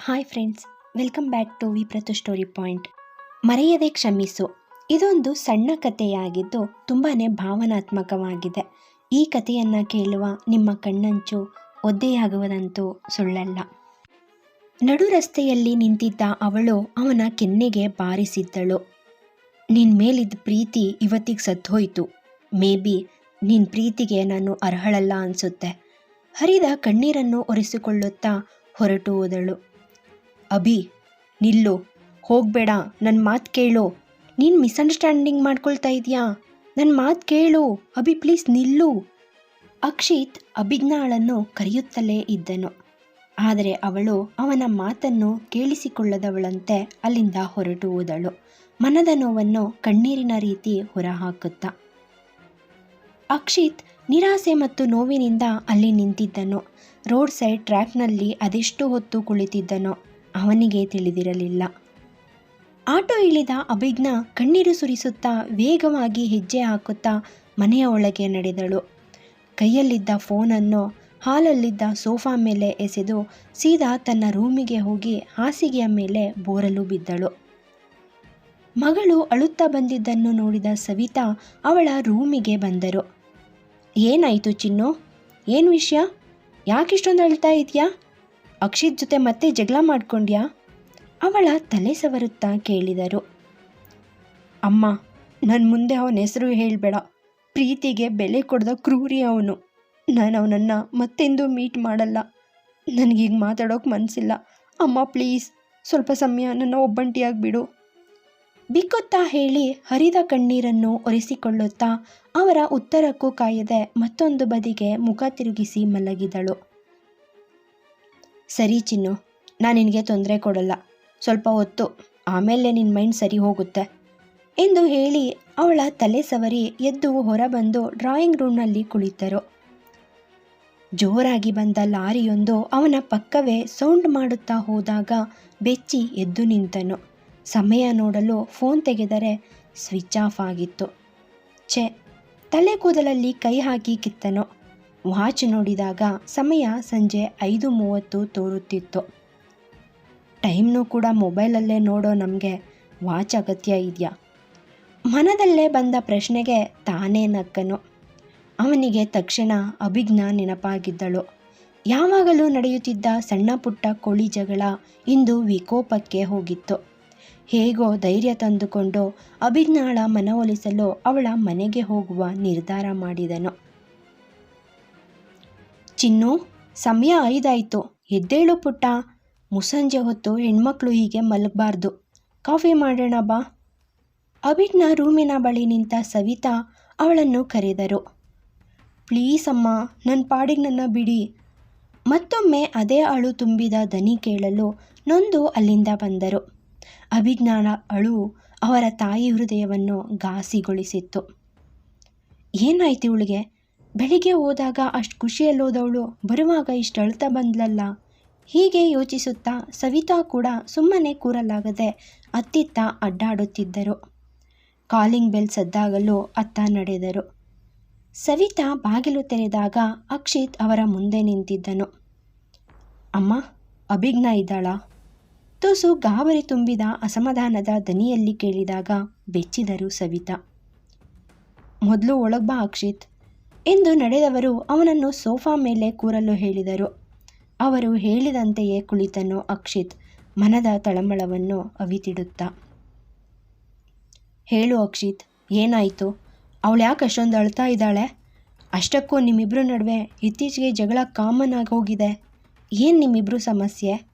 Hi friends, welcome back to V ಪ್ರತು story point. ಮರೆಯದೆ ಕ್ಷಮಿಸು. ಇದೊಂದು ಸಣ್ಣ ಕಥೆಯಾಗಿದ್ದು ತುಂಬಾ ಭಾವನಾತ್ಮಕವಾಗಿದೆ. ಈ ಕಥೆಯನ್ನು ಕೇಳುವ ನಿಮ್ಮ ಕಣ್ಣಂಚು ಒದ್ದೆಯಾಗುವುದಂತೂ ಸುಳ್ಳಲ್ಲ. ನಡು ರಸ್ತೆಯಲ್ಲಿ ನಿಂತಿದ್ದ ಅವಳು ಅವನ ಕೆನ್ನೆಗೆ ಬಾರಿಸಿದ್ದಳು. ನಿನ್ನ ಮೇಲಿದ್ದ ಪ್ರೀತಿ ಇವತ್ತಿಗೆ ಸತ್ತೋಯ್ತು. ಮೇ ಬಿ ನಿನ್ನ ಪ್ರೀತಿಗೆ ನಾನು ಅರ್ಹಳಲ್ಲ ಅನಿಸುತ್ತೆ. ಹರಿದ ಕಣ್ಣೀರನ್ನು ಒರೆಸಿಕೊಳ್ಳುತ್ತಾ ಹೊರಟು ಹೋದಳು. ಅಭಿ, ನಿಲ್ಲು, ಹೋಗಬೇಡ ನನ್ನ ಮಾತು ಕೇಳು. ನೀನು ಮಿಸ್ಅಂಡರ್ಸ್ಟ್ಯಾಂಡಿಂಗ್ ಮಾಡ್ಕೊಳ್ತಾ ಇದೆಯಾ? ನನ್ನ ಮಾತು ಕೇಳು. ಅಭಿ, ಪ್ಲೀಸ್ ನಿಲ್ಲು. ಅಕ್ಷಿತ್ ಅಭಿಜ್ಞಾಳನ್ನು ಕರೆಯುತ್ತಲೇ ಇದ್ದನು. ಆದರೆ ಅವಳು ಅವನ ಮಾತನ್ನು ಕೇಳಿಸಿಕೊಳ್ಳದವಳಂತೆ ಅಲ್ಲಿಂದ ಹೊರಟು ಹೋದಳು ಮನದ ನೋವನ್ನು ಕಣ್ಣೀರಿನ ರೀತಿ ಹೊರಹಾಕುತ್ತ. ಅಕ್ಷಿತ್ ನಿರಾಸೆ ಮತ್ತು ನೋವಿನಿಂದ ಅಲ್ಲಿ ನಿಂತಿದ್ದನು. ರೋಡ್ ಸೈಡ್ ಟ್ರ್ಯಾಕ್ನಲ್ಲಿ ಅದೆಷ್ಟು ಹೊತ್ತು ಕುಳಿತಿದ್ದನೋ. ಅವನಿಗೆ ತಿಳಿದಿರಲಿಲ್ಲ. ಆಟೋ ಇಳಿದ ಅಭಿಜ್ಞ ಕಣ್ಣೀರು ಸುರಿಸುತ್ತಾ ವೇಗವಾಗಿ ಹೆಜ್ಜೆ ಹಾಕುತ್ತಾ ಮನೆಯ ಒಳಗೆ ನಡೆದಳು. ಕೈಯಲ್ಲಿದ್ದ ಫೋನನ್ನು ಹಾಲಲ್ಲಿದ್ದ ಸೋಫಾ ಮೇಲೆ ಎಸೆದು ಸೀದಾ ತನ್ನ ರೂಮಿಗೆ ಹೋಗಿ ಹಾಸಿಗೆಯ ಮೇಲೆ ಬೋರಲು ಬಿದ್ದಳು. ಮಗಳು ಅಳುತ್ತಾ ಬಂದಿದ್ದನ್ನು ನೋಡಿದ ಸವಿತಾ ಅವಳ ರೂಮಿಗೆ ಬಂದರು. ಏನಾಯಿತು ಚಿನ್ನು? ಏನು ವಿಷಯ? ಯಾಕಿಷ್ಟೊಂದು ಅಳ್ತಾ ಇದೆಯಾ? ಅಕ್ಷಿತ್ ಜೊತೆ ಮತ್ತೆ ಜಗಳ ಮಾಡ್ಕೊಂಡ್ಯಾ? ಅವಳ ತಲೆ ಸವರುತ್ತಾ ಕೇಳಿದರು. ಅಮ್ಮ ನನ್ನ ಮುಂದೆ ಅವನ ಹೆಸರು ಹೇಳಬೇಡ. ಪ್ರೀತಿಗೆ ಬೆಲೆ ಕೊಡದ ಕ್ರೂರಿ ಅವನು. ನಾನು ಅವನನ್ನು ಮತ್ತೆಂದೂ ಮೀಟ್ ಮಾಡಲ್ಲ. ನನಗೀಗ ಮಾತಾಡೋಕೆ ಮನಸ್ಸಿಲ್ಲ ಅಮ್ಮ, ಪ್ಲೀಸ್, ಸ್ವಲ್ಪ ಸಮಯ ನನ್ನ ಒಬ್ಬಂಟಿಯಾಗಿ ಬಿಡು ಬಿಕ್ಕುತ್ತಾ ಹೇಳಿ ಹರಿದ ಕಣ್ಣೀರನ್ನು ಒರೆಸಿಕೊಳ್ಳುತ್ತಾ ಅವರ ಉತ್ತರಕ್ಕೂ ಕಾಯದೆ ಮತ್ತೊಂದು ಬದಿಗೆ ಮುಖ ತಿರುಗಿಸಿ ಮಲಗಿದಳು. ಸರಿ ಚಿನ್ನು, ನಾನು ನಿನಗೆ ತೊಂದರೆ ಕೊಡಲ್ಲ. ಸ್ವಲ್ಪ ಹೊತ್ತು, ಆಮೇಲೆ ನಿನ್ನ ಮೈಂಡ್ ಸರಿ ಹೋಗುತ್ತೆ. ಎಂದು ಹೇಳಿ ಅವಳ ತಲೆ ಸವರಿ ಎದ್ದು ಹೊರಬಂದು ಡ್ರಾಯಿಂಗ್ ರೂಮ್ನಲ್ಲಿ ಕುಳಿತರು. ಜೋರಾಗಿ ಬಂದ ಲಾರಿಯೊಂದು ಅವನ ಪಕ್ಕವೇ ಸೌಂಡ್ ಮಾಡುತ್ತಾ ಹೋದಾಗ ಬೆಚ್ಚಿ ಎದ್ದು ನಿಂತನು. ಸಮಯ ನೋಡಲು ಫೋನ್ ತೆಗೆದರೆ ಸ್ವಿಚ್ ಆಫ್ ಆಗಿತ್ತು. ಛೆ, ತಲೆ ಕೂದಲಲ್ಲಿ ಕೈ ಹಾಕಿ ಕಿತ್ತನು. ವಾಚ್ ನೋಡಿದಾಗ ಸಮಯ ಸಂಜೆ ಐದು ಮೂವತ್ತು ತೋರುತ್ತಿತ್ತು. ಟೈಮ್ನೂ ಕೂಡ ಮೊಬೈಲಲ್ಲೇ ನೋಡೋ ನಮಗೆ ವಾಚ್ ಅಗತ್ಯ ಇದೆಯಾ? ಮನದಲ್ಲೇ ಬಂದ ಪ್ರಶ್ನೆಗೆ ತಾನೇ ನಕ್ಕನು. ಅವನಿಗೆ ತಕ್ಷಣ ಅಭಿಜ್ಞ ನೆನಪಾಗಿದ್ದಳು. ಯಾವಾಗಲೂ ನಡೆಯುತ್ತಿದ್ದ ಸಣ್ಣ ಪುಟ್ಟ ಕೋಳಿ ಜಗಳ ಇಂದು ವಿಕೋಪಕ್ಕೆ ಹೋಗಿತ್ತು. ಹೇಗೋ ಧೈರ್ಯ ತಂದುಕೊಂಡು ಅಭಿಜ್ಞಾಳ ಮನವೊಲಿಸಲು ಅವಳ ಮನೆಗೆ ಹೋಗುವ ನಿರ್ಧಾರ ಮಾಡಿದನು. ಚಿನ್ನು, ಸಮಯ ಐದಾಯಿತು. ಎದ್ದೇಳು ಪುಟ್ಟ. ಮುಸಂಜೆ ಹೊತ್ತು ಹೆಣ್ಮಕ್ಳು ಹೀಗೆ ಮಲಗಬಾರ್ದು. ಕಾಫಿ ಮಾಡೋಣ ಬಾ. ಅಬಿಟ್ನ ರೂಮಿನ ಬಳಿ ನಿಂತ ಸವಿತಾ ಅವಳನ್ನು ಕರೆದರು. ಪ್ಲೀಸ್ ಅಮ್ಮ ನನ್ನ ಪಾಡಿಗೆ ನನ್ನ ಬಿಡಿ. ಮತ್ತೊಮ್ಮೆ ಅದೇ ಅಳು ತುಂಬಿದ ದನಿ ಕೇಳಲು ನೊಂದು ಅಲ್ಲಿಂದ ಬಂದರು. ಅಭಿಜ್ಞಾನ ಅಳು ಅವರ ತಾಯಿ ಹೃದಯವನ್ನು ಘಾಸಿಗೊಳಿಸಿತ್ತು. ಏನಾಯ್ತು ಇವಳಿಗೆ? ಬೆಳಿಗ್ಗೆ ಹೋದಾಗ ಅಷ್ಟು ಖುಷಿಯಲ್ಲೋದವಳು. ಬರುವಾಗ ಇಷ್ಟು ಅಳ್ತಾ ಬಂದ್ಲಲ್ಲ. ಹೀಗೆ ಯೋಚಿಸುತ್ತಾ ಸವಿತಾ ಕೂಡ ಸುಮ್ಮನೆ ಕೂರಲಾಗದೆ ಅತ್ತಿತ್ತ ಅಡ್ಡಾಡುತ್ತಿದ್ದರು. ಕಾಲಿಂಗ್ ಬೆಲ್ ಸದ್ದಾಗಲೂ ಅತ್ತ ನಡೆದರು. ಸವಿತಾ ಬಾಗಿಲು ತೆರೆದಾಗ ಅಕ್ಷಿತ್ ಅವರ ಮುಂದೆ ನಿಂತಿದ್ದನು. ಅಮ್ಮ ಅಭಿಜ್ಞ ಇದ್ದಾಳ? ತುಸು ಗಾಬರಿ ತುಂಬಿದ ಅಸಮಾಧಾನದ ದನಿಯಲ್ಲಿ ಕೇಳಿದಾಗ ಬೆಚ್ಚಿದರು ಸವಿತಾ. ಮೊದಲು ಒಳಗೆ ಬಾ ಅಕ್ಷಿತ್. ಎಂದು ನಡೆದವರು ಅವನನ್ನು ಸೋಫಾ ಮೇಲೆ ಕೂರಲು ಹೇಳಿದರು. ಅವರು ಹೇಳಿದಂತೆಯೇ ಕುಳಿತನು ಅಕ್ಷಿತ್ ಮನದ ತಳಮಳವನ್ನು ಅವಿತಿಡುತ್ತಾ. ಹೇಳು ಅಕ್ಷಿತ್, ಏನಾಯಿತು? ಅವಳು ಯಾಕೆ ಅಷ್ಟೊಂದು ಅಳ್ತಾ ಇದ್ದಾಳೆ? ಅಷ್ಟಕ್ಕೂ ನಿಮ್ಮಿಬ್ಬರ ನಡುವೆ ಇತ್ತೀಚೆಗೆ ಜಗಳ ಕಾಮನ್ ಆಗಿ ಹೋಗಿದೆ. ಏನು ನಿಮ್ಮಿಬ್ಬರು ಸಮಸ್ಯೆ?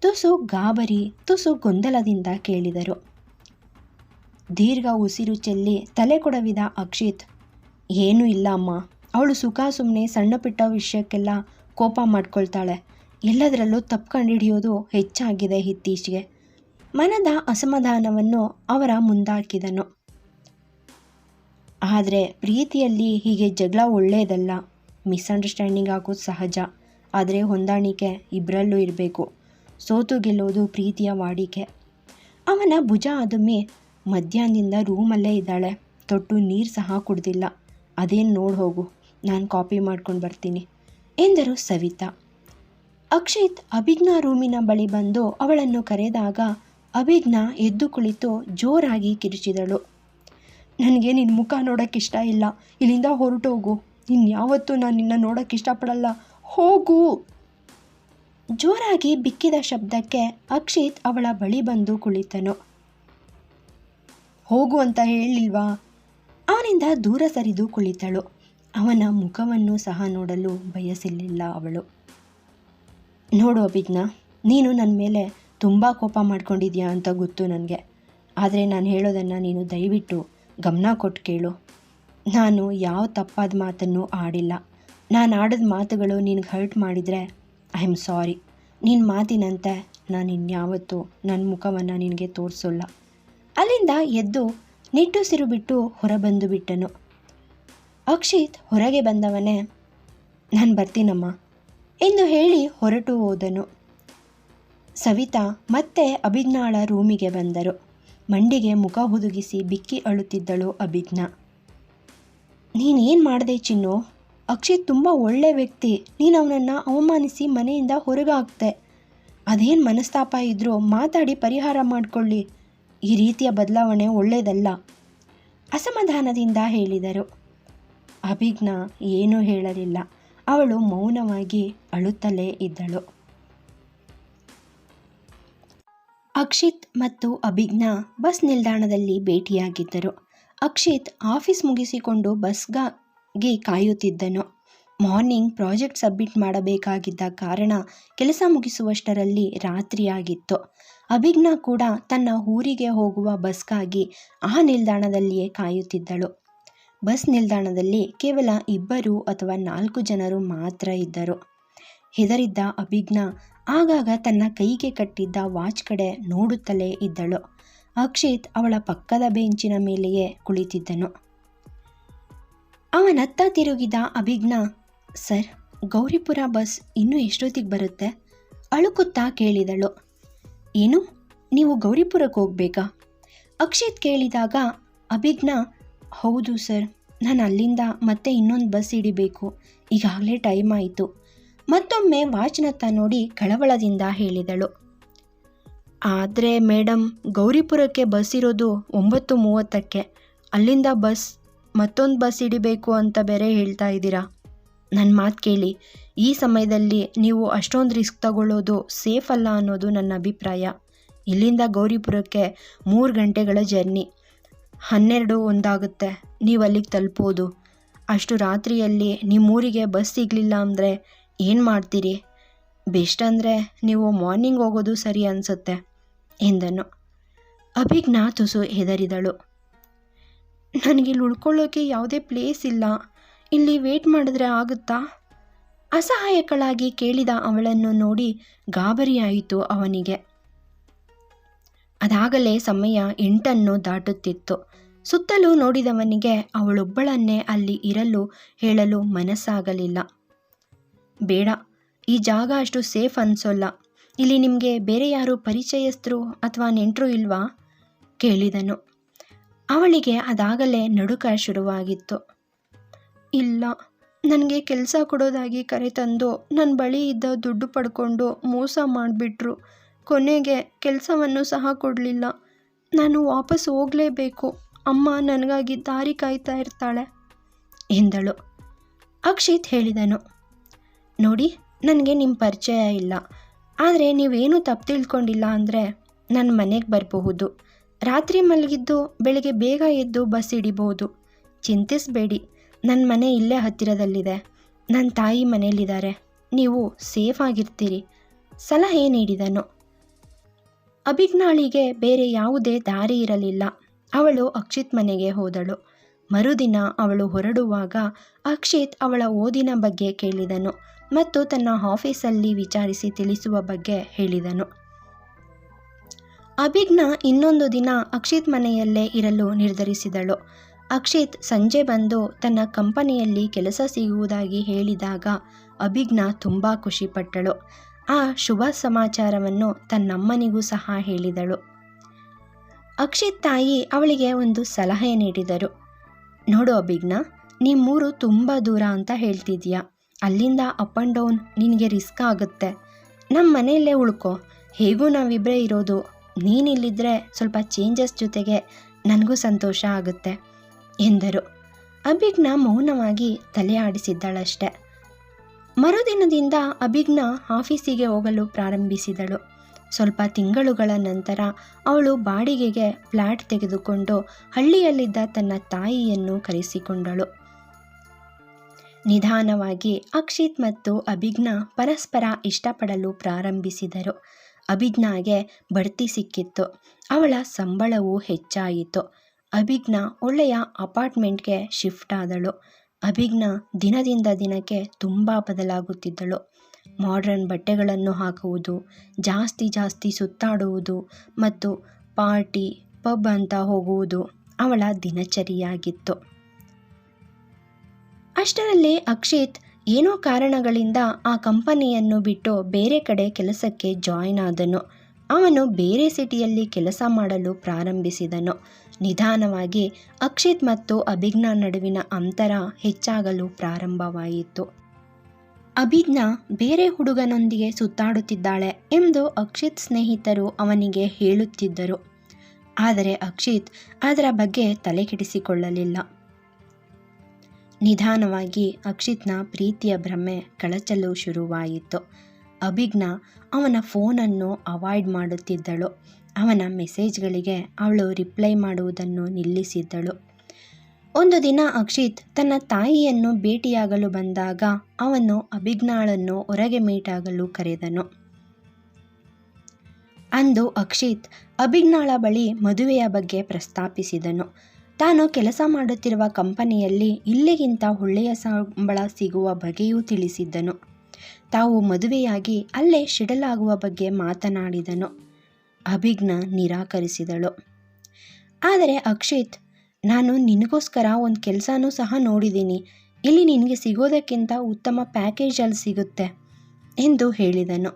ತುಸು ಗಾಬರಿ, ತುಸು ಗೊಂದಲದಿಂದ ಕೇಳಿದರು. ದೀರ್ಘ ಉಸಿರು ಚೆಲ್ಲಿ ತಲೆ ಕೊಡವಿದ ಅಕ್ಷಿತ್ ಏನೂ ಇಲ್ಲ ಅಮ್ಮ. ಅವಳು ಸುಖ ಸುಮ್ಮನೆ ಸಣ್ಣ ಪುಟ್ಟ ವಿಷಯಕ್ಕೆಲ್ಲ ಕೋಪ ಮಾಡ್ಕೊಳ್ತಾಳೆ. ಎಲ್ಲದರಲ್ಲೂ ತಪ್ಪು ಕಂಡುಹಿಡಿಯೋದು ಹೆಚ್ಚಾಗಿದೆ ಇತ್ತೀಚೆಗೆ ಮನದ ಅಸಮಾಧಾನವನ್ನು ಅವರ ಮುಂದಾಕಿದನು. ಆದರೆ ಪ್ರೀತಿಯಲ್ಲಿ ಹೀಗೆ ಜಗಳ ಒಳ್ಳೆಯದಲ್ಲ ಮಿಸ್ಅಂಡರ್ಸ್ಟ್ಯಾಂಡಿಂಗ್ ಆಗೋದು ಸಹಜ. ಆದರೆ ಹೊಂದಾಣಿಕೆ ಇಬ್ಬರಲ್ಲೂ ಇರಬೇಕು. ಸೋತು ಗೆಲ್ಲೋದು ಪ್ರೀತಿಯ ವಾಡಿಕೆ. ಅವನ ಭುಜ ಅದುಮಿ ಮಧ್ಯಾಹ್ನದಿಂದ ರೂಮಲ್ಲೇ ಇದ್ದಾಳೆ. ತೊಟ್ಟು ನೀರು ಸಹ ಕುಡ್ದಿಲ್ಲ. ಅದೇನು ನೋಡಿ ಹೋಗು, ನಾನು ಕಾಪಿ ಮಾಡ್ಕೊಂಡು ಬರ್ತೀನಿ ಎಂದರು ಸವಿತಾ. ಅಕ್ಷಿತ್ ಅಭಿಜ್ಞಾ ರೂಮಿನ ಬಳಿ ಬಂದು ಅವಳನ್ನು ಕರೆದಾಗ ಅಭಿಜ್ಞಾ ಎದ್ದು ಕುಳಿತು ಜೋರಾಗಿ ಕಿರಿಚಿದಳು. ನನಗೆ ನಿನ್ನ ಮುಖ ನೋಡೋಕ್ಕಿಷ್ಟ ಇಲ್ಲ, ಇಲ್ಲಿಂದ ಹೊರಟೋಗು ಇನ್ಯಾವತ್ತೂ ನಾನು ನಿನ್ನ ನೋಡೋಕ್ಕೆ ಇಷ್ಟಪಡಲ್ಲ, ಹೋಗು. ಜೋರಾಗಿ ಬಿಕ್ಕಿದ ಶಬ್ದಕ್ಕೆ ಅಕ್ಷಿತ್ ಅವಳ ಬಳಿ ಬಂದು ಕುಳಿತನು. ಹೋಗು ಅಂತ ಹೇಳಿಲ್ವಾ? ಅವನಿಂದ ದೂರ ಸರಿದು ಕುಳಿತಳು. ಅವನ ಮುಖವನ್ನು ಸಹ ನೋಡಲು ಬಯಸಿರಲಿಲ್ಲ ಅವಳು. ನೋಡು ಅಭಿಜ್ಞ, ನೀನು ನನ್ನ ಮೇಲೆ ತುಂಬ ಕೋಪ ಮಾಡ್ಕೊಂಡಿದ್ಯಾ ಅಂತ ಗೊತ್ತು ನನಗೆ. ಆದರೆ ನಾನು ಹೇಳೋದನ್ನು ನೀನು ದಯವಿಟ್ಟು ಗಮನ ಕೊಟ್ಟು ಕೇಳು. ನಾನು ಯಾವ ತಪ್ಪಾದ ಮಾತನ್ನು ಆಡಿಲ್ಲ. ನಾನು ಆಡಿದ ಮಾತುಗಳು ನಿನಗೆ ಹರ್ಟ್ ಮಾಡಿದರೆ ಐ ಆಮ್ ಸಾರಿ. ನಿನ್ನ ಮಾತಿನಂತೆ ನಾನು ಇನ್ಯಾವತ್ತೂ ನನ್ನ ಮುಖವನ್ನು ನಿನಗೆ ತೋರಿಸೋಲ್ಲ. ಅಲ್ಲಿಂದ ಎದ್ದು ನಿಟ್ಟುಸಿರು ಬಿಟ್ಟು ಹೊರಬಂದು ಬಿಟ್ಟನು. ಅಕ್ಷಿತ್ ಹೊರಗೆ ಬಂದವನೇ, ನಾನು ಬರ್ತೀನಮ್ಮ ಎಂದು ಹೇಳಿ ಹೊರಟು ಹೋದನು. ಸವಿತಾ ಮತ್ತೆ ಅಭಿಜ್ಞಾಳ ರೂಮಿಗೆ ಬಂದರು. ಮಂಡಿಗೆ ಮುಖ ಹುದುಗಿಸಿ ಬಿಕ್ಕಿ ಅಳುತ್ತಿದ್ದಳು ಅಭಿಜ್ಞಾ. ನೀನೇನು ಮಾಡಿದೆ ಚಿನ್ನು? ಅಕ್ಷಿತ್ ತುಂಬ ಒಳ್ಳೆ ವ್ಯಕ್ತಿ. ನೀನು ಅವನನ್ನು ಅವಮಾನಿಸಿ ಮನೆಯಿಂದ ಹೊರಗಾಗ್ತೆ ಅದೇನು ಮನಸ್ತಾಪ ಇದ್ದರೂ ಮಾತಾಡಿ ಪರಿಹಾರ ಮಾಡಿಕೊಳ್ಳಿ. ಈ ರೀತಿಯ ಬದಲಾವಣೆ ಒಳ್ಳೆಯದಲ್ಲ ಅಸಮಾಧಾನದಿಂದ ಹೇಳಿದರು. ಅಭಿಜ್ಞ ಏನೂ ಹೇಳಲಿಲ್ಲ. ಅವಳು ಮೌನವಾಗಿ ಅಳುತ್ತಲೇ ಇದ್ದಳು. ಅಕ್ಷಿತ್ ಮತ್ತು ಅಭಿಜ್ಞಾ ಬಸ್ ನಿಲ್ದಾಣದಲ್ಲಿ ಭೇಟಿಯಾಗಿದ್ದರು. ಅಕ್ಷಿತ್ ಆಫೀಸ್ ಮುಗಿಸಿಕೊಂಡು ಬಸ್ಗಾಗಿ ಕಾಯುತ್ತಿದ್ದನು. ಮಾರ್ನಿಂಗ್ ಪ್ರಾಜೆಕ್ಟ್ ಸಬ್ಮಿಟ್ ಮಾಡಬೇಕಾಗಿದ್ದ ಕಾರಣ ಕೆಲಸ ಮುಗಿಸುವಷ್ಟರಲ್ಲಿ ರಾತ್ರಿಯಾಗಿತ್ತು. ಅಭಿಜ್ಞಾ ಕೂಡ ತನ್ನ ಊರಿಗೆ ಹೋಗುವ ಬಸ್ಗಾಗಿ ಆ ನಿಲ್ದಾಣದಲ್ಲಿಯೇ ಕಾಯುತ್ತಿದ್ದಳು. ಬಸ್ ನಿಲ್ದಾಣದಲ್ಲಿ ಕೇವಲ ಇಬ್ಬರು ಅಥವಾ ನಾಲ್ಕು ಜನರು ಮಾತ್ರ ಇದ್ದರು. ಹೆದರಿದ್ದ ಅಭಿಜ್ಞ ಆಗಾಗ ತನ್ನ ಕೈಗೆ ಕಟ್ಟಿದ್ದ ವಾಚ್ ಕಡೆ ನೋಡುತ್ತಲೇ ಇದ್ದಳು. ಅಕ್ಷಿತ್ ಅವಳ ಪಕ್ಕದ ಬೆಂಚಿನ ಮೇಲೆಯೇ ಕುಳಿತಿದ್ದನು. ಅವನತ್ತ ತಿರುಗಿದ ಅಭಿಜ್ಞ, ಸರ್, ಗೌರಿಪುರ ಬಸ್ ಇನ್ನೂ ಎಷ್ಟೊತ್ತಿಗೆ ಬರುತ್ತೆ? ಅಳುಕುತ್ತಾ ಕೇಳಿದಳು. ಏನು? ನೀವು ಗೌರಿಪುರಕ್ಕೆ ಹೋಗ್ಬೇಕಾ? ಅಕ್ಷಿತ್ ಕೇಳಿದಾಗ, ಅಭಿಜ್ಞ, ಹೌದು ಸರ್, ನಾನು ಅಲ್ಲಿಂದ ಮತ್ತೆ ಇನ್ನೊಂದು ಬಸ್ ಹಿಡಿಬೇಕು. ಈಗಾಗಲೇ ಟೈಮ್ ಆಯಿತು. ಮತ್ತೊಮ್ಮೆ ವಾಚನತ್ತ ನೋಡಿ ಕಳವಳದಿಂದ ಹೇಳಿದಳು. ಆದರೆ ಮೇಡಮ್ ಗೌರಿಪುರಕ್ಕೆ ಬಸ್ ಇರೋದು ಒಂಬತ್ತು ಮೂವತ್ತಕ್ಕೆ. ಅಲ್ಲಿಂದ ಬಸ್, ಮತ್ತೊಂದು ಬಸ್ ಹಿಡಿಬೇಕು ಅಂತ ಬೇರೆ ಹೇಳ್ತಾ ಇದ್ದೀರಾ? ನನ್ನ ಮಾತು ಕೇಳಿ. ಈ ಸಮಯದಲ್ಲಿ ನೀವು ಅಷ್ಟೊಂದು ರಿಸ್ಕ್ ತಗೊಳ್ಳೋದು ಸೇಫ್ ಅಲ್ಲ ಅನ್ನೋದು ನನ್ನ ಅಭಿಪ್ರಾಯ. ಇಲ್ಲಿಂದ ಗೌರಿಪುರಕ್ಕೆ ಮೂರು ಗಂಟೆಗಳ ಜರ್ನಿ ಹನ್ನೆರಡು ಒಂದಾಗುತ್ತೆ. ನೀವು ಅಲ್ಲಿಗೆ ತಲುಪೋದು. ಅಷ್ಟು ರಾತ್ರಿಯಲ್ಲಿ ನಿಮ್ಮೂರಿಗೆ ಬಸ್ ಸಿಗಲಿಲ್ಲ ಅಂದರೆ ಏನು ಮಾಡ್ತೀರಿ? ಬೆಸ್ಟ್ ಅಂದರೆ ನೀವು ಮಾರ್ನಿಂಗ್ ಹೋಗೋದು ಸರಿ ಅನಿಸುತ್ತೆ, ಎಂದನು. ಅಭಿಜ್ಞಾ ತುಸು ಹೆದರಿದಳು. ನನಗಿಲ್ಲಿ ಉಳ್ಕೊಳ್ಳೋಕೆ ಯಾವುದೇ ಪ್ಲೇಸ್ ಇಲ್ಲ. ಇಲ್ಲಿ ವೇಟ್ ಮಾಡಿದ್ರೆ ಆಗುತ್ತಾ? ಅಸಹಾಯಕಳಾಗಿ ಕೇಳಿದ ಅವಳನ್ನು ನೋಡಿ ಗಾಬರಿಯಾಯಿತು ಅವನಿಗೆ. ಅದಾಗಲೇ ಸಮಯ ಎಂಟನ್ನು ದಾಟುತ್ತಿತ್ತು. ಸುತ್ತಲೂ ನೋಡಿದವನಿಗೆ ಅವಳೊಬ್ಬಳನ್ನೇ ಅಲ್ಲಿ ಇರಲು ಹೇಳಲು ಮನಸ್ಸಾಗಲಿಲ್ಲ. ಬೇಡ, ಈ ಜಾಗ ಅಷ್ಟು ಸೇಫ್ ಅನಿಸೋಲ್ಲ. ಇಲ್ಲಿ ನಿಮಗೆ ಬೇರೆ ಯಾರು ಪರಿಚಯಸ್ಥರು ಅಥವಾ ನೆಂಟರು ಇಲ್ವಾ? ಕೇಳಿದನು. ಅವಳಿಗೆ ಅದಾಗಲೇ ನಡುಕ ಶುರುವಾಗಿತ್ತು. ಇಲ್ಲ. ನನಗೆ ಕೆಲಸ ಕೊಡೋದಾಗಿ ಕರೆ ತಂದು ನನ್ನ ಬಳಿ ಇದ್ದ ದುಡ್ಡು ಪಡ್ಕೊಂಡು ಮೋಸ ಮಾಡಿಬಿಟ್ರು. ಕೊನೆಗೆ ಕೆಲಸವನ್ನು ಸಹ ಕೊಡಲಿಲ್ಲ. ನಾನು ವಾಪಸ್ ಹೋಗಲೇಬೇಕು. ಅಮ್ಮ ನನಗಾಗಿ ದಾರಿ ಕಾಯ್ತಾ ಇರ್ತಾಳೆ ಎಂದಳು. ಅಕ್ಷಿತ್ ಹೇಳಿದನು, ನೋಡಿ, ನನಗೆ ನಿಮ್ಮ ಪರಿಚಯ ಇಲ್ಲ. ಆದರೆ ನೀವೇನು ತಪ್ಪು ತಿಳ್ಕೊಂಡಿಲ್ಲ ಅಂದರೆ ನನ್ನ ಮನೆಗೆ ಬರಬಹುದು. ರಾತ್ರಿ ಮಲಗಿದ್ದು ಬೆಳಗ್ಗೆ ಬೇಗ ಎದ್ದು ಬಸ್ ಹಿಡಿಬೋದು ಚಿಂತಿಸಬೇಡಿ. ನನ್ನ ಮನೆ ಇಲ್ಲೇ ಹತ್ತಿರದಲ್ಲಿದೆ. ನನ್ನ ತಾಯಿ ಮನೆಯಲ್ಲಿದ್ದಾರೆ. ನೀವು ಸೇಫ್ ಆಗಿರ್ತೀರಿ. ಸಲಹೆ ನೀಡಿದನು. ಅಭಿಜ್ಞಾಳಿಗೆ ಬೇರೆ ಯಾವುದೇ ದಾರಿ ಇರಲಿಲ್ಲ. ಅವಳು ಅಕ್ಷಿತ್ ಮನೆಗೆ ಹೋದಳು. ಮರುದಿನ ಅವಳು ಹೊರಡುವಾಗ ಅಕ್ಷಿತ್ ಅವಳ ಓದಿನ ಬಗ್ಗೆ ಕೇಳಿದನು ಮತ್ತು ತನ್ನ ಆಫೀಸಲ್ಲಿ ವಿಚಾರಿಸಿ ತಿಳಿಸುವ ಬಗ್ಗೆ ಹೇಳಿದನು. ಅಭಿಜ್ಞಾ ಇನ್ನೊಂದು ದಿನ ಅಕ್ಷಿತ್ ಮನೆಯಲ್ಲೇ ಇರಲು ನಿರ್ಧರಿಸಿದಳು. ಅಕ್ಷಿತ್ ಸಂಜೆ ಬಂದು ತನ್ನ ಕಂಪನಿಯಲ್ಲಿ ಕೆಲಸ ಸಿಗುವುದಾಗಿ ಹೇಳಿದಾಗ ಅಭಿಜ್ಞಾ ತುಂಬ ಖುಷಿಪಟ್ಟಳು. ಆ ಶುಭ ಸಮಾಚಾರವನ್ನು ತನ್ನಮ್ಮನಿಗೂ ಸಹ ಹೇಳಿದಳು. ಅಕ್ಷಿತ್ ತಾಯಿ ಅವಳಿಗೆ ಒಂದು ಸಲಹೆ ನೀಡಿದರು. ನೋಡು ಅಭಿಜ್ಞಾ, ನಿಮ್ಮೂರು ತುಂಬ ದೂರ ಅಂತ ಹೇಳ್ತಿದ್ಯಾ ಅಲ್ಲಿಂದ ಅಪ್ ಆ್ಯಂಡ್ ಡೌನ್ ನಿನಗೆ ರಿಸ್ಕ್ ಆಗುತ್ತೆ. ನಮ್ಮ ಮನೆಯಲ್ಲೇ ಉಳ್ಕೊ. ಹೇಗೂ ನಾವಿಬ್ಬರೇ ಇರೋದು. ನೀನಿಲ್ಲಿದ್ದರೆ ಸ್ವಲ್ಪ ಚೇಂಜಸ್ ಜೊತೆಗೆ ನನಗೂ ಸಂತೋಷ ಆಗುತ್ತೆ. ಎಂದರು. ಅಭಿಜ್ಞ ಮೌನವಾಗಿ ತಲೆ ಆಡಿಸಿದ್ದಳಷ್ಟೆ. ಮರುದಿನದಿಂದ ಅಭಿಜ್ಞ ಆಫೀಸಿಗೆ ಹೋಗಲು ಪ್ರಾರಂಭಿಸಿದಳು. ಸ್ವಲ್ಪ ತಿಂಗಳುಗಳ ನಂತರ ಅವಳು ಬಾಡಿಗೆಗೆ ಫ್ಲ್ಯಾಟ್ ತೆಗೆದುಕೊಂಡು ಹಳ್ಳಿಯಲ್ಲಿದ್ದ ತನ್ನ ತಾಯಿಯನ್ನು ಕರೆಸಿಕೊಂಡಳು. ನಿಧಾನವಾಗಿ ಅಕ್ಷಿತ್ ಮತ್ತು ಅಭಿಜ್ಞ ಪರಸ್ಪರ ಇಷ್ಟಪಡಲು ಪ್ರಾರಂಭಿಸಿದರು. ಅಭಿಜ್ಞಾಗೆ ಬಡ್ತಿ ಸಿಕ್ಕಿತ್ತು. ಅವಳ ಸಂಬಳವೂ ಹೆಚ್ಚಾಯಿತು. ಅಭಿಜ್ಞ ಒಳ್ಳೆಯ ಅಪಾರ್ಟ್ಮೆಂಟ್ಗೆ ಶಿಫ್ಟ್ ಆದಳು. ಅಭಿಜ್ಞ ದಿನದಿಂದ ದಿನಕ್ಕೆ ತುಂಬ ಬದಲಾಗುತ್ತಿದ್ದಳು. ಮಾಡ್ರನ್ ಬಟ್ಟೆಗಳನ್ನು ಹಾಕುವುದು, ಜಾಸ್ತಿ ಜಾಸ್ತಿ ಸುತ್ತಾಡುವುದು ಮತ್ತು ಪಾರ್ಟಿ, ಪಬ್ ಅಂತ ಹೋಗುವುದು ಅವಳ ದಿನಚರಿಯಾಗಿತ್ತು. ಅಷ್ಟರಲ್ಲಿ ಅಕ್ಷಿತ್ ಏನೋ ಕಾರಣಗಳಿಂದ ಆ ಕಂಪನಿಯನ್ನು ಬಿಟ್ಟು ಬೇರೆ ಕಡೆ ಕೆಲಸಕ್ಕೆ ಜಾಯಿನ್ ಆದನು. ಅವನು ಬೇರೆ ಸಿಟಿಯಲ್ಲಿ ಕೆಲಸ ಮಾಡಲು ಪ್ರಾರಂಭಿಸಿದನು. ನಿಧಾನವಾಗಿ ಅಕ್ಷಿತ್ ಮತ್ತು ಅಭಿಜ್ಞಾ ನಡುವಿನ ಅಂತರ ಹೆಚ್ಚಾಗಲು ಪ್ರಾರಂಭವಾಯಿತು. ಅಭಿಜ್ಞಾ ಬೇರೆ ಹುಡುಗನೊಂದಿಗೆ ಸುತ್ತಾಡುತ್ತಿದ್ದಾಳೆ ಎಂದು ಅಕ್ಷಿತ್ ಸ್ನೇಹಿತರು ಅವನಿಗೆ ಹೇಳುತ್ತಿದ್ದರು. ಆದರೆ ಅಕ್ಷಿತ್ ಅದರ ಬಗ್ಗೆ ತಲೆಕೆಡಿಸಿಕೊಳ್ಳಲಿಲ್ಲ ನಿಧಾನವಾಗಿ ಅಕ್ಷಿತ್ನ ಪ್ರೀತಿಯ ಭ್ರಮೆ ಕಳಚಲು ಶುರುವಾಯಿತು. ಅಭಿಜ್ಞಾ ಅವನ ಫೋನನ್ನು ಅವಾಯ್ಡ್ ಮಾಡುತ್ತಿದ್ದಳು. ಅವನ ಮೆಸೇಜ್ಗಳಿಗೆ ಅವಳು ರಿಪ್ಲೈ ಮಾಡುವುದನ್ನು ನಿಲ್ಲಿಸಿದ್ದಳು. ಒಂದು ದಿನ ಅಕ್ಷಿತ್ ತನ್ನ ತಾಯಿಯನ್ನು ಭೇಟಿಯಾಗಲು ಬಂದಾಗ ಅವನು ಅಭಿಜ್ಞಾಳನ್ನು ಹೊರಗೆ ಮೀಟಾಗಲು ಕರೆದನು. ಅಂದು ಅಕ್ಷಿತ್ ಅಭಿಜ್ಞಾಳ ಬಳಿ ಮದುವೆಯ ಬಗ್ಗೆ ಪ್ರಸ್ತಾಪಿಸಿದನು. ತಾನು ಕೆಲಸ ಮಾಡುತ್ತಿರುವ ಕಂಪನಿಯಲ್ಲಿ ಇಲ್ಲಿಗಿಂತ ಒಳ್ಳೆಯ ಸಂಬಳ ಸಿಗುವ ಬಗ್ಗೆಯೂ ತಿಳಿಸಿದ್ದನು. ತಾವು ಮದುವೆಯಾಗಿ ಅಲ್ಲೇ ಶಿಡಲಾಗುವ ಬಗ್ಗೆ ಮಾತನಾಡಿದನು. ಅಭಿಜ್ಞ ನಿರಾಕರಿಸಿದಳು. ಆದರೆ ಅಕ್ಷಿತ್, ನಾನು ನಿನಗೋಸ್ಕರ ಒಂದು ಕೆಲಸನೂ ಸಹ ನೋಡಿದ್ದೀನಿ ಇಲ್ಲಿ ನಿನಗೆ ಸಿಗೋದಕ್ಕಿಂತ ಉತ್ತಮ ಪ್ಯಾಕೇಜಲ್ಲಿ ಸಿಗುತ್ತೆ ಎಂದು ಹೇಳಿದನು.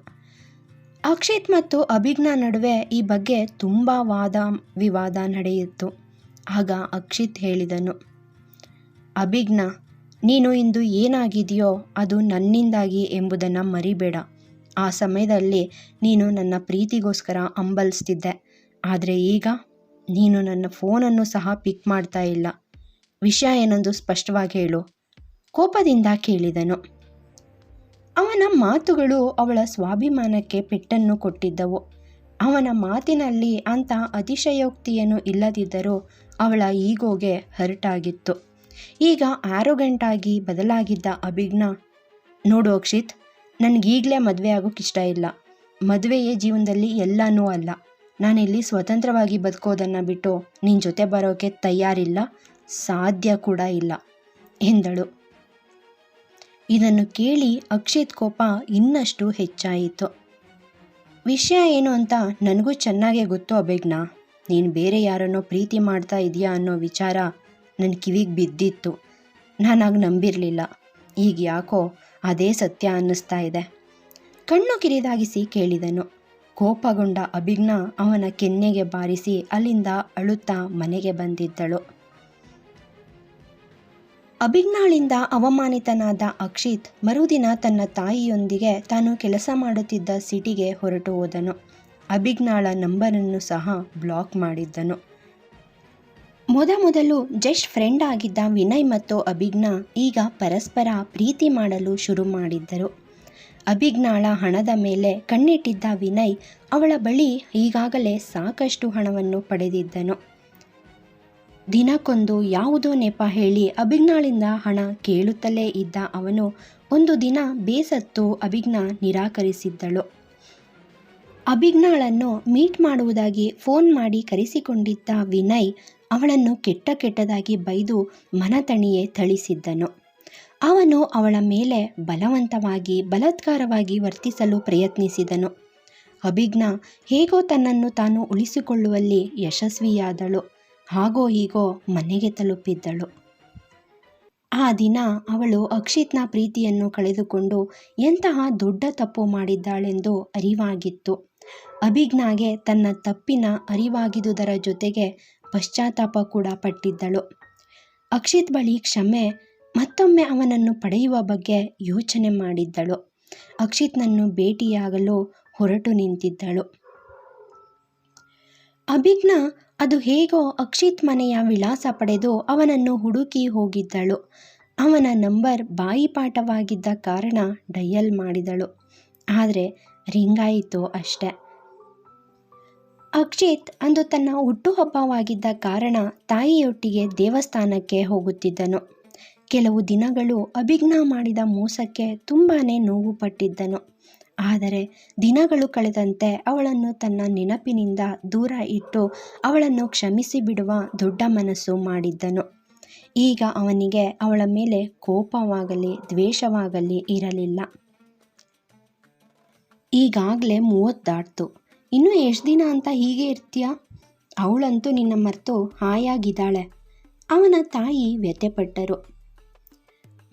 ಅಕ್ಷಿತ್ ಮತ್ತು ಅಭಿಜ್ಞ ನಡುವೆ ಈ ಬಗ್ಗೆ ತುಂಬ ವಾದ, ವಿವಾದ ನಡೆಯಿತು. ಆಗ ಅಕ್ಷಿತ್ ಹೇಳಿದನು ಅಭಿಜ್ಞ ನೀನು ಇಂದು ಏನಾಗಿದೆಯೋ ಅದು ನನ್ನಿಂದಾಗಿ ಎಂಬುದನ್ನು ಮರಿಬೇಡ. ಆ ಸಮಯದಲ್ಲಿ ನೀನು ನನ್ನ ಪ್ರೀತಿಗೋಸ್ಕರ ಅಂಬಲಿಸ್ತಿದ್ದೆ. ಆದರೆ ಈಗ ನೀನು ನನ್ನ ಫೋನನ್ನು ಸಹ ಪಿಕ್ ಮಾಡ್ತಾ ಇಲ್ಲ. ವಿಷಯ ಏನೊಂದು ಸ್ಪಷ್ಟವಾಗಿ ಹೇಳು. ಕೋಪದಿಂದ ಕೇಳಿದನು. ಅವನ ಮಾತುಗಳು ಅವಳ ಸ್ವಾಭಿಮಾನಕ್ಕೆ ಪೆಟ್ಟನ್ನು ಕೊಟ್ಟಿದ್ದವು. ಅವನ ಮಾತಿನಲ್ಲಿ ಅಂಥ ಅತಿಶಯೋಕ್ತಿಯನ್ನು ಇಲ್ಲದಿದ್ದರೂ ಅವಳ ಈಗೋಗೆ ಹರ್ಟಾಗಿತ್ತು. ಈಗ ಗಂಟಾಗಿ ಬದಲಾಗಿದ್ದ ಅಭಿಜ್ಞ, ನೋಡು ಅಕ್ಷಿತ್ ನನಗೀಗಲೇ ಮದುವೆ ಆಗೋಕೆ ಇಷ್ಟ ಇಲ್ಲ. ಮದುವೆಯೇ ಜೀವನದಲ್ಲಿ ಎಲ್ಲನೂ ಅಲ್ಲ. ನಾನಿಲ್ಲಿ ಸ್ವತಂತ್ರವಾಗಿ ಬದುಕೋದನ್ನು ಬಿಟ್ಟು ನಿನ್ನ ಜೊತೆ ಬರೋಕ್ಕೆ ತಯಾರಿಲ್ಲ, ಸಾಧ್ಯ ಕೂಡ ಇಲ್ಲ, ಎಂದಳು. ಇದನ್ನು ಕೇಳಿ ಅಕ್ಷಿತ್ ಕೋಪ ಇನ್ನಷ್ಟು ಹೆಚ್ಚಾಯಿತು. ವಿಷಯ ಏನು ಅಂತ ನನಗೂ ಚೆನ್ನಾಗೇ ಗೊತ್ತು ಅಭಿಜ್ಞ. ನೀನು ಬೇರೆ ಯಾರನ್ನೋ ಪ್ರೀತಿ ಮಾಡ್ತಾ ಇದೆಯಾ ಅನ್ನೋ ವಿಚಾರ ನನ್ನ ಕಿವಿಗೆ ಬಿದ್ದಿತ್ತು. ನಾನಾಗ ನಂಬಿರಲಿಲ್ಲ. ಈಗ ಯಾಕೋ ಅದೇ ಸತ್ಯ ಅನ್ನಿಸ್ತಾ ಇದೆ. ಕಣ್ಣು ಕಿರಿದಾಗಿಸಿ ಕೇಳಿದನು. ಕೋಪಗೊಂಡ ಅಭಿಜ್ಞ ಅವನ ಕೆನ್ನೆಗೆ ಬಾರಿಸಿ ಅಲ್ಲಿಂದ ಅಳುತ್ತಾ ಮನೆಗೆ ಬಂದಿದ್ದಳು. ಅಭಿಜ್ಞಾಳಿಂದ ಅವಮಾನಿತನಾದ ಅಕ್ಷಿತ್ ಮರುದಿನ ತನ್ನ ತಾಯಿಯೊಂದಿಗೆ ತಾನು ಕೆಲಸ ಮಾಡುತ್ತಿದ್ದ ಸಿಟಿಗೆ ಹೊರಟು ಹೋದನು. ಅಭಿಜ್ಞಾಳ ನಂಬರನ್ನು ಸಹ ಬ್ಲಾಕ್ ಮಾಡಿದ್ದನು. ಮೊದಮೊದಲು ಜಸ್ಟ್ ಫ್ರೆಂಡ್ ಆಗಿದ್ದ ವಿನಯ್ ಮತ್ತು ಅಭಿಜ್ಞಾ ಈಗ ಪರಸ್ಪರ ಪ್ರೀತಿ ಮಾಡಲು ಶುರು ಮಾಡಿದ್ದರು. ಅಭಿಜ್ಞಾಳ ಹಣದ ಮೇಲೆ ಕಣ್ಣಿಟ್ಟಿದ್ದ ವಿನಯ್ ಅವಳ ಬಳಿ ಈಗಾಗಲೇ ಸಾಕಷ್ಟು ಹಣವನ್ನು ಪಡೆದಿದ್ದನು. ದಿನಕ್ಕೊಂದು ಯಾವುದೋ ನೆಪ ಹೇಳಿ ಅಭಿಜ್ಞಾಳಿಂದ ಹಣ ಕೇಳುತ್ತಲೇ ಇದ್ದ ಅವನು ಒಂದು ದಿನ ಬೇಸತ್ತು ಅಭಿಜ್ಞಾ ನಿರಾಕರಿಸಿದ್ದಳು. ಅಭಿಜ್ಞಾಳನ್ನು ಮೀಟ್ ಮಾಡುವುದಾಗಿ ಫೋನ್ ಮಾಡಿ ಕರೆಸಿಕೊಂಡಿದ್ದ ವಿನಯ್ ಅವಳನ್ನು ಕೆಟ್ಟ ಕೆಟ್ಟದಾಗಿ ಬೈದು ಮನತಣಿಯೇ ಥಳಿಸಿದ್ದನು. ಅವನು ಅವಳ ಮೇಲೆ ಬಲವಂತವಾಗಿ, ಬಲತ್ಕಾರವಾಗಿ ವರ್ತಿಸಲು ಪ್ರಯತ್ನಿಸಿದನು. ಅಭಿಜ್ಞಾ ಹೇಗೋ ತನ್ನನ್ನು ತಾನು ಉಳಿಸಿಕೊಳ್ಳುವಲ್ಲಿ ಯಶಸ್ವಿಯಾದಳು. ಹಾಗೋ ಹೀಗೋ ಮನೆಗೆ ತಲುಪಿದ್ದಳು. ಆ ದಿನ ಅವಳು ಅಕ್ಷಿತ್ನ ಪ್ರೀತಿಯನ್ನು ಕಳೆದುಕೊಂಡು ಎಂತಹ ದೊಡ್ಡ ತಪ್ಪು ಮಾಡಿದ್ದಾಳೆಂದು ಅರಿವಾಗಿತ್ತು. ಅಭಿಜ್ಞಾಗೆ ತನ್ನ ತಪ್ಪಿನ ಅರಿವಾಗಿದುದರ ಜೊತೆಗೆ ಪಶ್ಚಾತ್ತಾಪ ಕೂಡ ಪಟ್ಟಿದ್ದಳು. ಅಕ್ಷಿತ್ ಬಳಿ ಕ್ಷಮೆ, ಮತ್ತೊಮ್ಮೆ ಅವನನ್ನು ಪಡೆಯುವ ಬಗ್ಗೆ ಯೋಚನೆ ಮಾಡಿದ್ದಳು. ಅಕ್ಷಿತ್ನನ್ನು ಭೇಟಿಯಾಗಲು ಹೊರಟು ನಿಂತಿದ್ದಳು. ಅಭಿಜ್ಞ, ಅದು ಹೇಗೋ ಅಕ್ಷಿತ್ ಮನೆಯ ವಿಳಾಸ ಪಡೆದು ಅವನನ್ನು ಹುಡುಕಿ ಹೋಗಿದ್ದಳು. ಅವನ ನಂಬರ್ ಬಾಯಿಪಾಠವಾಗಿದ್ದ ಕಾರಣ ಡಯಲ್ ಮಾಡಿದಳು. ಆದರೆ ರಿಂಗಾಯಿತು ಅಷ್ಟೆ. ಅಕ್ಷಿತ್ ಅಂದು ತನ್ನ ಹುಟ್ಟುಹಬ್ಬವಾಗಿದ್ದ ಕಾರಣ ತಾಯಿಯೊಟ್ಟಿಗೆ ದೇವಸ್ಥಾನಕ್ಕೆ ಹೋಗುತ್ತಿದ್ದನು. ಕೆಲವು ದಿನಗಳು ಅಭಿಜ್ಞ ಮಾಡಿದ ಮೋಸಕ್ಕೆ ತುಂಬಾ ನೋವು ಪಟ್ಟಿದ್ದನು. ಆದರೆ ದಿನಗಳು ಕಳೆದಂತೆ ಅವಳನ್ನು ತನ್ನ ನೆನಪಿನಿಂದ ದೂರ ಇಟ್ಟು ಅವಳನ್ನು ಕ್ಷಮಿಸಿ ಬಿಡುವ ದೊಡ್ಡ ಮನಸ್ಸು ಮಾಡಿದ್ದನು. ಈಗ ಅವನಿಗೆ ಅವಳ ಮೇಲೆ ಕೋಪವಾಗಲಿ, ದ್ವೇಷವಾಗಲಿ ಇರಲಿಲ್ಲ. ಈಗಾಗಲೇ ಮೂವತ್ತು ದಾಟ್ತು. ಇನ್ನೂ ಎಷ್ಟು ದಿನ ಅಂತ ಹೀಗೆ ಇರ್ತೀಯ? ಅವಳಂತೂ ನಿನ್ನ ಮರೆತು ಹಾಯಾಗಿದ್ದಾಳೆ. ಅವನ ತಾಯಿ ವ್ಯಥೆಪಟ್ಟರು.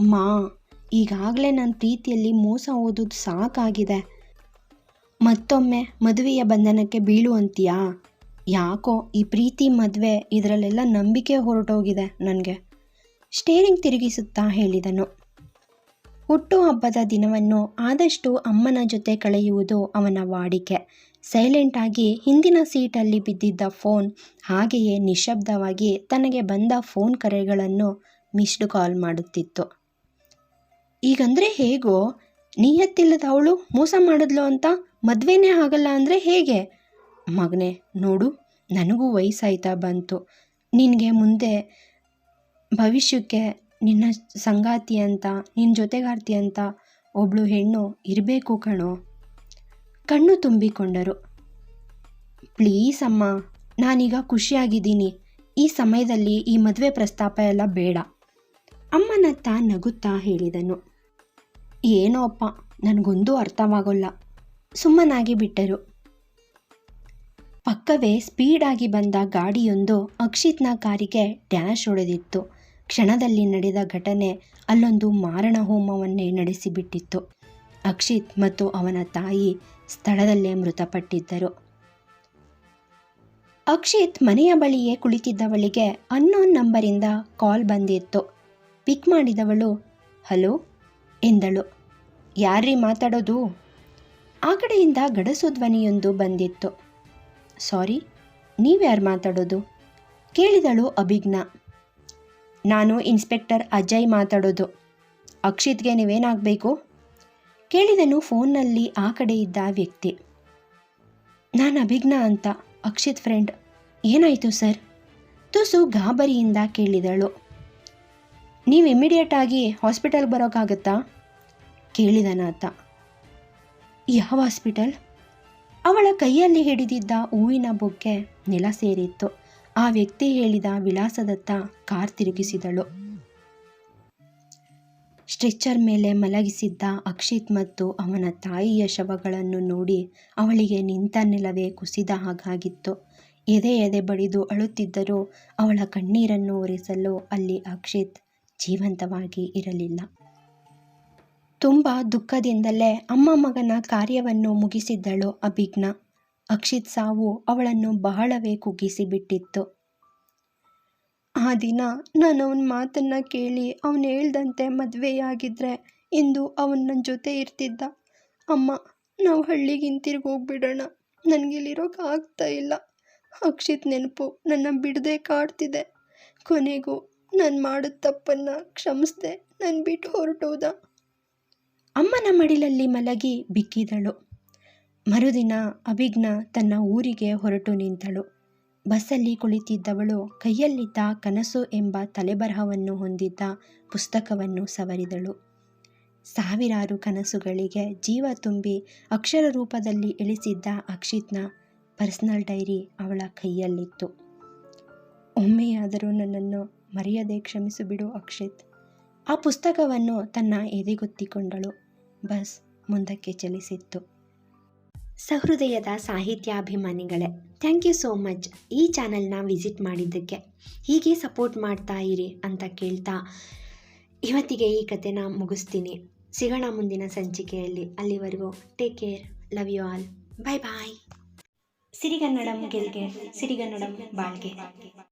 ಮಾ, ಈಗಾಗಲೇ ನನ್ನ ಪ್ರೀತಿಯಲ್ಲಿ ಮೋಸ ಓದೋದು ಸಾಕಾಗಿದೆ. ಮತ್ತೊಮ್ಮೆ ಮದುವೆಯ ಬಂಧನಕ್ಕೆ ಬೀಳುವಂತೀಯಾ ಯಾಕೋ ಈ ಪ್ರೀತಿ ಮದುವೆ ಇದರಲ್ಲೆಲ್ಲ ನಂಬಿಕೆ ಹೊರಟೋಗಿದೆ ನನಗೆ. ಸ್ಟೇರಿಂಗ್ ತಿರುಗಿಸುತ್ತಾ ಹೇಳಿದನು. ಹುಟ್ಟುಹಬ್ಬದ ದಿನವನ್ನು ಆದಷ್ಟು ಅಮ್ಮನ ಜೊತೆ ಕಳೆಯುವುದು ಅವನ ವಾಡಿಕೆ. ಸೈಲೆಂಟಾಗಿ ಹಿಂದಿನ ಸೀಟಲ್ಲಿ ಬಿದ್ದಿದ್ದ ಫೋನ್ ಹಾಗೆಯೇ ನಿಶಬ್ದವಾಗಿ ತನಗೆ ಬಂದ ಫೋನ್ ಕರೆಗಳನ್ನು ಮಿಸ್ಡ್ ಕಾಲ್ ಮಾಡುತ್ತಿತ್ತು. ಈಗಂದರೆ ಹೇಗೋ? ಅವಳು ಮೋಸ ಮಾಡಿದ್ಲು ಅಂತ ಮದುವೆನೇ ಆಗಲ್ಲ ಅಂದರೆ ಹೇಗೆ? ಮಗನೇ, ನೋಡು, ನನಗೂ ವಯಸ್ಸಾಯ್ತಾ ಬಂತು. ನಿನಗೆ ಮುಂದೆ ಭವಿಷ್ಯಕ್ಕೆ ನಿನ್ನ ಸಂಗಾತಿ ಅಂತ ನಿನ್ನ ಜೊತೆಗಾರ್ತಿ ಅಂತ ಒಬ್ಳು ಹೆಣ್ಣು ಇರಬೇಕು ಕಣೋ. ಕಣ್ಣು ತುಂಬಿಕೊಂಡರು. ಪ್ಲೀಸ್ ಅಮ್ಮ, ನಾನೀಗ ಖುಷಿಯಾಗಿದ್ದೀನಿ. ಈ ಸಮಯದಲ್ಲಿ ಈ ಮದುವೆ ಪ್ರಸ್ತಾಪ ಎಲ್ಲ ಬೇಡ. ಅಮ್ಮನತ್ತ ನಗುತ್ತಾ ಹೇಳಿದನು. ಏನೋ ಅಪ್ಪ, ನನಗೊಂದೂ ಅರ್ಥವಾಗೋಲ್ಲ. ಸುಮ್ಮನಾಗಿ ಬಿಟ್ಟರು. ಪಕ್ಕವೇ ಸ್ಪೀಡಾಗಿ ಬಂದ ಗಾಡಿಯೊಂದು ಅಕ್ಷಿತ್ನ ಕಾರಿಗೆ ಡ್ಯಾಶ್ ಹೊಡೆದಿತ್ತು. ಕ್ಷಣದಲ್ಲಿ ನಡೆದ ಘಟನೆ ಅಲ್ಲೊಂದು ಮಾರಣ ಹೋಮವನ್ನೇ ನಡೆಸಿಬಿಟ್ಟಿತ್ತು. ಅಕ್ಷಿತ್ ಮತ್ತು ಅವನ ತಾಯಿ ಸ್ಥಳದಲ್ಲೇ ಮೃತಪಟ್ಟಿದ್ದರು. ಅಕ್ಷಿತ್ ಮನೆಯ ಬಳಿಯೇ ಕುಳಿತಿದ್ದವಳಿಗೆ ಅನ್ನೋನ್ ನಂಬರಿಂದ ಕಾಲ್ ಬಂದಿತ್ತು. ಪಿಕ್ ಮಾಡಿದವಳು, ಹಲೋ? ಎಂದಳು. ಯಾರ್ರೀ ಮಾತಾಡೋದು? ಆ ಕಡೆಯಿಂದ ಗಡಸು ಧ್ವನಿಯೊಂದು ಬಂದಿತ್ತು. ಸಾರಿ ನೀವ್ಯಾರು ಮಾತಾಡೋದು? ಕೇಳಿದಳು ಅಭಿಜ್ಞ. ನಾನು ಇನ್ಸ್ಪೆಕ್ಟರ್ ಅಜಯ್ ಮಾತಾಡೋದು. ಅಕ್ಷಿತ್ಗೆ ನೀವೇನಾಗಬೇಕು? ಕೇಳಿದನು ಫೋನ್ನಲ್ಲಿ ಆ ಕಡೆ ಇದ್ದ ವ್ಯಕ್ತಿ. ನಾನು ಅಭಿಜ್ಞ ಅಂತ, ಅಕ್ಷಿತ್ ಫ್ರೆಂಡ್. ಏನಾಯಿತು ಸರ್? ತುಸು ಗಾಬರಿಯಿಂದ ಕೇಳಿದಳು. ನೀವು ಇಮಿಡಿಯೇಟ್ ಆಗಿ ಹಾಸ್ಪಿಟಲ್ಗೆ ಬರೋಕ್ಕಾಗತ್ತಾ ಕೇಳಿದನಾತ. ಯಾವ ಹಾಸ್ಪಿಟಲ್? ಅವಳ ಕೈಯಲ್ಲಿ ಹಿಡಿದಿದ್ದ ಹೂವಿನ ಬೊಕ್ಕೆ ನೆಲ ಸೇರಿತ್ತು. ಆ ವ್ಯಕ್ತಿ ಹೇಳಿದ ವಿಳಾಸದತ್ತ ಕಾರ್ ತಿರುಗಿಸಿದಳು. ಸ್ಟ್ರೆಚ್ಚರ್ ಮೇಲೆ ಮಲಗಿಸಿದ್ದ ಅಕ್ಷಿತ್ ಮತ್ತು ಅವನ ತಾಯಿಯ ಶವಗಳನ್ನು ನೋಡಿ ಅವಳಿಗೆ ನಿಂತ ನೆಲವೇ ಕುಸಿದ ಹಾಗಾಗಿತ್ತು. ಎದೆ ಎದೆ ಬಡಿದು ಅಳುತ್ತಿದ್ದರೂ ಅವಳ ಕಣ್ಣೀರನ್ನು ಒರೆಸಲು ಅಲ್ಲಿ ಅಕ್ಷಿತ್ ಜೀವಂತವಾಗಿ ಇರಲಿಲ್ಲ. ತುಂಬ ದುಃಖದಿಂದಲೇ ಅಮ್ಮ ಮಗನ ಕಾರ್ಯವನ್ನು ಮುಗಿಸಿದ್ದಳು ಅಭಿಜ್ಞ. ಅಕ್ಷಿತ್ ಸಾವು ಅವಳನ್ನು ಬಹಳವೇ ಕುಗ್ಗಿಸಿಬಿಟ್ಟಿತ್ತು. ಆ ದಿನ ನಾನು ಅವನ ಮಾತನ್ನು ಕೇಳಿ ಅವನು ಹೇಳ್ದಂತೆ ಮದುವೆಯಾಗಿದ್ದರೆ ಇಂದು ಅವನು ನನ್ನ ಜೊತೆ ಇರ್ತಿದ್ದ. ಅಮ್ಮ, ನಾವು ಹಳ್ಳಿಗೆ ಹಿಂತಿರುಗಿ ಹೋಗ್ಬಿಡೋಣ. ನನಗಿಲ್ಲಿರೋಕೆ ಆಗ್ತಾ ಇಲ್ಲ. ಅಕ್ಷಿತ್ ನೆನಪು ನನ್ನ ಬಿಡದೆ ಕಾಡ್ತಿದೆ. ಕೊನೆಗೂ ನಾನು ಮಾಡಿದ ತಪ್ಪನ್ನು ಕ್ಷಮಿಸ್ದೆ. ನಾನು ಬಿಟ್ಟು ಹೊರಟೋದ. ಅಮ್ಮನ ಮಡಿಲಲ್ಲಿ ಮಲಗಿ ಬಿಕ್ಕಿದಳು. ಮರುದಿನ ಅಭಿಜ್ಞ ತನ್ನ ಊರಿಗೆ ಹೊರಟು ನಿಂತಳು. ಬಸ್ಸಲ್ಲಿ ಕುಳಿತಿದ್ದವಳು ಕೈಯಲ್ಲಿದ್ದ ಕನಸು ಎಂಬ ತಲೆಬರಹವನ್ನು ಹೊಂದಿದ್ದ ಪುಸ್ತಕವನ್ನು ಸವರಿದಳು. ಸಾವಿರಾರು ಕನಸುಗಳಿಗೆ ಜೀವ ತುಂಬಿ ಅಕ್ಷರ ರೂಪದಲ್ಲಿ ಇಳಿಸಿದ್ದ ಅಕ್ಷಿತ್ನ ಪರ್ಸನಲ್ ಡೈರಿ ಅವಳ ಕೈಯಲ್ಲಿತ್ತು. ಒಮ್ಮೆಯಾದರೂ ನನ್ನನ್ನು ಮರೆಯದೆ ಕ್ಷಮಿಸಿಬಿಡು ಅಕ್ಷಿತ್. ಆ ಪುಸ್ತಕವನ್ನು ತನ್ನ ಎದೆಗೊತ್ತಿಕೊಂಡಳು. ಬಸ್ ಮುಂದಕ್ಕೆ ಚಲಿಸಿತ್ತು. ಸಹೃದಯದ ಸಾಹಿತ್ಯಾಭಿಮಾನಿಗಳೇ ಥ್ಯಾಂಕ್ ಯು ಸೋ ಮಚ್ ಈ ಚಾನಲ್ನ ವಿಸಿಟ್ ಮಾಡಿದ್ದಕ್ಕೆ ಹೀಗೆ ಸಪೋರ್ಟ್ ಮಾಡ್ತಾ ಇರಿ ಅಂತ ಕೇಳ್ತಾ ಇವತ್ತಿಗೆ ಈ ಕತೆನ ಮುಗಿಸ್ತೀನಿ. ಸಿಗೋಣ ಮುಂದಿನ ಸಂಚಿಕೆಯಲ್ಲಿ. ಅಲ್ಲಿವರೆಗೂ take care love you all bye bye ಸಿರಿಗನ್ನಡಂ ಗೆಲ್ಗೆ ಸಿರಿಗನ್ನಡಂ ಬಾಳ್ಗೆ.